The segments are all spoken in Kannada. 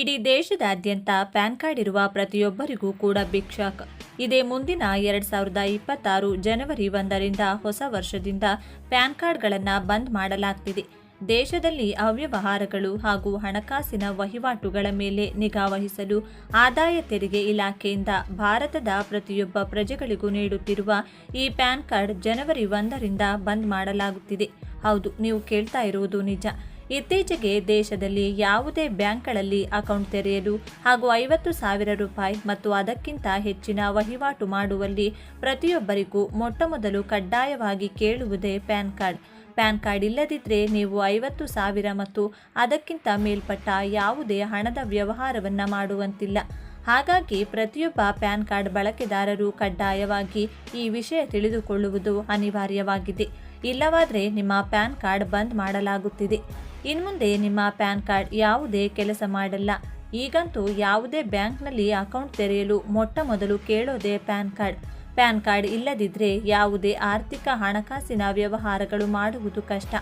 ಇಡೀ ದೇಶದಾದ್ಯಂತ ಪ್ಯಾನ್ ಕಾರ್ಡ್ ಇರುವ ಪ್ರತಿಯೊಬ್ಬರಿಗೂ ಕೂಡ ಬಿಗ್ ಶಾಕ್. ಇದೇ ಮುಂದಿನ ಎರಡ್ ಸಾವಿರದ ಇಪ್ಪತ್ತಾರು ಜನವರಿ ಒಂದರಿಂದ ಹೊಸ ವರ್ಷದಿಂದ ಪ್ಯಾನ್ ಕಾರ್ಡ್ಗಳನ್ನು ಬಂದ್ ಮಾಡಲಾಗ್ತಿದೆ. ದೇಶದಲ್ಲಿ ಅವ್ಯವಹಾರಗಳು ಹಾಗೂ ಹಣಕಾಸಿನ ವಹಿವಾಟುಗಳ ಮೇಲೆ ನಿಗಾ ವಹಿಸಲು ಆದಾಯ ತೆರಿಗೆ ಇಲಾಖೆಯಿಂದ ಭಾರತದ ಪ್ರತಿಯೊಬ್ಬ ಪ್ರಜೆಗಳಿಗೂ ನೀಡುತ್ತಿರುವ ಈ ಪ್ಯಾನ್ ಕಾರ್ಡ್ ಜನವರಿ ಒಂದರಿಂದ ಬಂದ್ ಮಾಡಲಾಗುತ್ತಿದೆ. ಹೌದು, ನೀವು ಕೇಳ್ತಾ ಇರುವುದು ನಿಜ. ಇತ್ತೀಚೆಗೆ ದೇಶದಲ್ಲಿ ಯಾವುದೇ ಬ್ಯಾಂಕ್ಗಳಲ್ಲಿ ಅಕೌಂಟ್ ತೆರೆಯಲು ಹಾಗೂ ಐವತ್ತು ಸಾವಿರ ರೂಪಾಯಿ ಮತ್ತು ಅದಕ್ಕಿಂತ ಹೆಚ್ಚಿನ ವಹಿವಾಟು ಮಾಡುವಲ್ಲಿ ಪ್ರತಿಯೊಬ್ಬರಿಗೂ ಮೊಟ್ಟಮೊದಲು ಕಡ್ಡಾಯವಾಗಿ ಕೇಳುವುದೇ ಪ್ಯಾನ್ ಕಾರ್ಡ್. ಪ್ಯಾನ್ ಕಾರ್ಡ್ ಇಲ್ಲದಿದ್ದರೆ ನೀವು ಐವತ್ತು ಸಾವಿರ ಮತ್ತು ಅದಕ್ಕಿಂತ ಮೇಲ್ಪಟ್ಟ ಯಾವುದೇ ಹಣದ ವ್ಯವಹಾರವನ್ನು ಮಾಡುವಂತಿಲ್ಲ. ಹಾಗಾಗಿ ಪ್ರತಿಯೊಬ್ಬ ಪ್ಯಾನ್ ಕಾರ್ಡ್ ಬಳಕೆದಾರರು ಕಡ್ಡಾಯವಾಗಿ ಈ ವಿಷಯ ತಿಳಿದುಕೊಳ್ಳುವುದು ಅನಿವಾರ್ಯವಾಗಿದೆ. ಇಲ್ಲವಾದರೆ ನಿಮ್ಮ ಪ್ಯಾನ್ ಕಾರ್ಡ್ ಬಂದ್ ಮಾಡಲಾಗುತ್ತಿದೆ. ಇನ್ಮುಂದೆ ನಿಮ್ಮ ಪ್ಯಾನ್ ಕಾರ್ಡ್ ಯಾವುದೇ ಕೆಲಸ ಮಾಡಲ್ಲ. ಈಗಂತೂ ಯಾವುದೇ ಬ್ಯಾಂಕ್ನಲ್ಲಿ ಅಕೌಂಟ್ ತೆರೆಯಲು ಮೊಟ್ಟ ಮೊದಲು ಕೇಳೋದೇ ಪ್ಯಾನ್ ಕಾರ್ಡ್. ಪ್ಯಾನ್ ಕಾರ್ಡ್ ಇಲ್ಲದಿದ್ದರೆ ಯಾವುದೇ ಆರ್ಥಿಕ ಹಣಕಾಸಿನ ವ್ಯವಹಾರಗಳು ಮಾಡುವುದು ಕಷ್ಟ.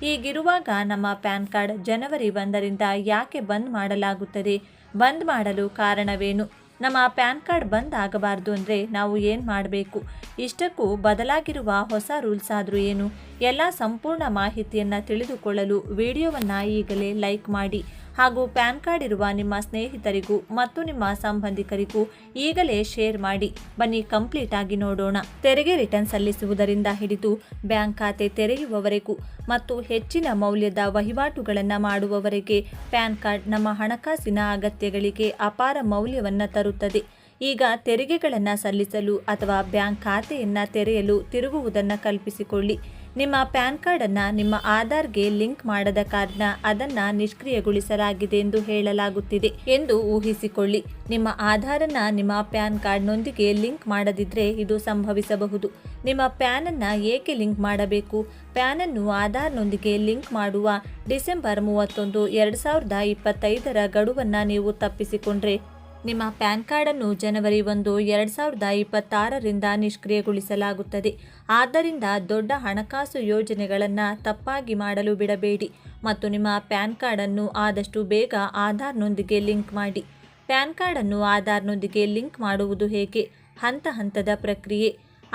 ಹೀಗಿರುವಾಗ ನಮ್ಮ ಪ್ಯಾನ್ ಕಾರ್ಡ್ ಜನವರಿ ಒಂದರಿಂದ ಯಾಕೆ ಬಂದ್ ಮಾಡಲಾಗುತ್ತದೆ? ಬಂದ್ ಮಾಡಲು ಕಾರಣವೇನು? ನಮ್ಮ ಪ್ಯಾನ್ ಕಾರ್ಡ್ ಬಂದ್ ಆಗಬಾರ್ದು ಅಂದರೆ ನಾವು ಏನು ಮಾಡಬೇಕು? ಇಷ್ಟಕ್ಕೂ ಬದಲಾಗಿರುವ ಹೊಸ ರೂಲ್ಸ್ ಆದರೂ ಏನು? ಎಲ್ಲ ಸಂಪೂರ್ಣ ಮಾಹಿತಿಯನ್ನು ತಿಳಿದುಕೊಳ್ಳಲು ವಿಡಿಯೋವನ್ನು ಈಗಲೇ ಲೈಕ್ ಮಾಡಿ. ಹಾಗೂ ಪ್ಯಾನ್ ಕಾರ್ಡ್ ಇರುವ ನಿಮ್ಮ ಸ್ನೇಹಿತರಿಗೂ ಮತ್ತು ನಿಮ್ಮ ಸಂಬಂಧಿಕರಿಗೂ ಈಗಲೇ ಶೇರ್ ಮಾಡಿ. ಬನ್ನಿ ಕಂಪ್ಲೀಟ್ ಆಗಿ ನೋಡೋಣ. ತೆರಿಗೆ ರಿಟರ್ನ್ ಸಲ್ಲಿಸುವುದರಿಂದ ಹಿಡಿದು ಬ್ಯಾಂಕ್ ಖಾತೆ ತೆರೆಯುವವರೆಗೂ ಮತ್ತು ಹೆಚ್ಚಿನ ಮೌಲ್ಯದ ವಹಿವಾಟುಗಳನ್ನು ಮಾಡುವವರೆಗೆ ಪ್ಯಾನ್ ಕಾರ್ಡ್ ನಮ್ಮ ಹಣಕಾಸಿನ ಅಗತ್ಯಗಳಿಗೆ ಅಪಾರ ಮೌಲ್ಯವನ್ನು ತರುತ್ತದೆ. ಈಗ ತೆರಿಗೆಗಳನ್ನು ಸಲ್ಲಿಸಲು ಅಥವಾ ಬ್ಯಾಂಕ್ ಖಾತೆಯನ್ನು ತೆರೆಯಲು ತಿರುಗುವುದನ್ನು ಕಲ್ಪಿಸಿಕೊಳ್ಳಿ. ನಿಮ್ಮ ಪ್ಯಾನ್ ಕಾರ್ಡನ್ನು ನಿಮ್ಮ ಆಧಾರ್ಗೆ ಲಿಂಕ್ ಮಾಡದ ಕಾರಣ ಅದನ್ನು ನಿಷ್ಕ್ರಿಯಗೊಳಿಸಲಾಗಿದೆ ಎಂದು ಹೇಳಲಾಗುತ್ತಿದೆ ಎಂದು ಊಹಿಸಿಕೊಳ್ಳಿ. ನಿಮ್ಮ ಆಧಾರನ್ನು ನಿಮ್ಮ ಪ್ಯಾನ್ ಕಾರ್ಡ್ನೊಂದಿಗೆ ಲಿಂಕ್ ಮಾಡದಿದ್ದರೆ ಇದು ಸಂಭವಿಸಬಹುದು. ನಿಮ್ಮ ಪ್ಯಾನನ್ನು ಏಕೆ ಲಿಂಕ್ ಮಾಡಬೇಕು? ಪ್ಯಾನನ್ನು ಆಧಾರ್ನೊಂದಿಗೆ ಲಿಂಕ್ ಮಾಡುವ ಡಿಸೆಂಬರ್ ಮೂವತ್ತೊಂದು, ಎರಡು ಸಾವಿರದ ಇಪ್ಪತ್ತೈದರ ಗಡುವನ್ನು ನೀವು ತಪ್ಪಿಸಿಕೊಂಡ್ರೆ ನಿಮ್ಮ ಪ್ಯಾನ್ ಕಾರ್ಡನ್ನು ಜನವರಿ ಒಂದು, ಎರಡು ಸಾವಿರದ ಇಪ್ಪತ್ತಾರರಿಂದ ನಿಷ್ಕ್ರಿಯಗೊಳಿಸಲಾಗುತ್ತದೆ. ಆದ್ದರಿಂದ ದೊಡ್ಡ ಹಣಕಾಸು ಯೋಜನೆಗಳನ್ನು ತಪ್ಪಾಗಿ ಮಾಡಲು ಬಿಡಬೇಡಿ ಮತ್ತು ನಿಮ್ಮ ಪ್ಯಾನ್ ಕಾರ್ಡನ್ನು ಆದಷ್ಟು ಬೇಗ ಆಧಾರ್ನೊಂದಿಗೆ ಲಿಂಕ್ ಮಾಡಿ. ಪ್ಯಾನ್ ಕಾರ್ಡನ್ನು ಆಧಾರ್ನೊಂದಿಗೆ ಲಿಂಕ್ ಮಾಡುವುದು ಹೇಗೆ? ಹಂತ ಹಂತದ ಪ್ರಕ್ರಿಯೆ.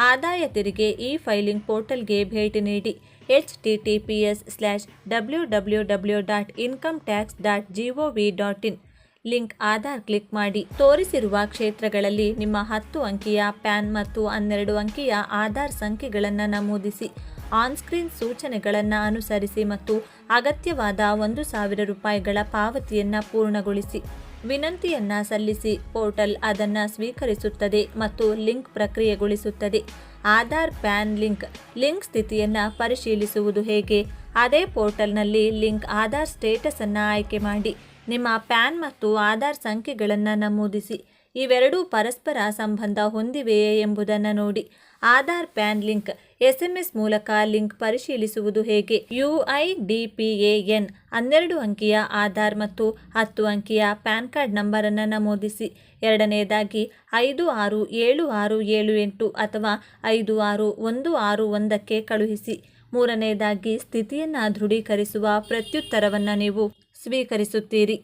ಆದಾಯ ತೆರಿಗೆ ಇ ಫೈಲಿಂಗ್ ಪೋರ್ಟಲ್ಗೆ ಭೇಟಿ ನೀಡಿ. H T T P S slash W W W dot income tax dot G O V dot in. Link Aadhaar click ಮಾಡಿ. ತೋರಿಸಿರುವ ಕ್ಷೇತ್ರಗಳಲ್ಲಿ ನಿಮ್ಮ ಹತ್ತು ಅಂಕಿಯ ಪ್ಯಾನ್ ಮತ್ತು ಹನ್ನೆರಡು ಅಂಕಿಯ ಆಧಾರ್ ಸಂಖ್ಯೆಗಳನ್ನು ನಮೂದಿಸಿ. ಆನ್ ಸ್ಕ್ರೀನ್ ಸೂಚನೆಗಳನ್ನು ಅನುಸರಿಸಿ ಮತ್ತು ಅಗತ್ಯವಾದ ಒಂದು ಸಾವಿರ ರೂಪಾಯಿಗಳ ಪಾವತಿಯನ್ನು ಪೂರ್ಣಗೊಳಿಸಿ. ವಿನಂತಿಯನ್ನು ಸಲ್ಲಿಸಿ. ಪೋರ್ಟಲ್ ಅದನ್ನು ಸ್ವೀಕರಿಸುತ್ತದೆ ಮತ್ತು link ಪ್ರಕ್ರಿಯೆಗೊಳಿಸುತ್ತದೆ. Aadhaar PAN link. Link ಸ್ಥಿತಿಯನ್ನು ಪರಿಶೀಲಿಸುವುದು ಹೇಗೆ? ಅದೇ ಪೋರ್ಟಲ್ನಲ್ಲಿ ಲಿಂಕ್ ಆಧಾರ್ ಸ್ಟೇಟಸನ್ನು ಆಯ್ಕೆ ಮಾಡಿ. ನಿಮ್ಮ ಪ್ಯಾನ್ ಮತ್ತು ಆಧಾರ್ ಸಂಖ್ಯೆಗಳನ್ನು ನಮೂದಿಸಿ. ಇವೆರಡೂ ಪರಸ್ಪರ ಸಂಬಂಧ ಹೊಂದಿವೆಯೇ ಎಂಬುದನ್ನು ನೋಡಿ. ಆಧಾರ್ ಪ್ಯಾನ್ ಲಿಂಕ್, ಎಸ್ಎಂಎಸ್ ಮೂಲಕ ಲಿಂಕ್ ಪರಿಶೀಲಿಸುವುದು ಹೇಗೆ? U I D P A N, ಹನ್ನೆರಡು ಅಂಕಿಯ ಆಧಾರ್ ಮತ್ತು ಹತ್ತು ಅಂಕಿಯ ಪ್ಯಾನ್ ಕಾರ್ಡ್ ನಂಬರನ್ನು ನಮೂದಿಸಿ. ಎರಡನೆಯದಾಗಿ ಐದು ಆರು ಏಳು ಆರು ಏಳು ಎಂಟು ಅಥವಾ ಐದು ಆರು ಒಂದು ಆರು ಒಂದಕ್ಕೆ ಕಳುಹಿಸಿ. ಮೂರನೆಯದಾಗಿ ಸ್ಥಿತಿಯನ್ನು ದೃಢೀಕರಿಸುವ ಪ್ರತ್ಯುತ್ತರವನ್ನು ನೀವು ಸ್ವೀಕರಿಸುತ್ತೀರಿ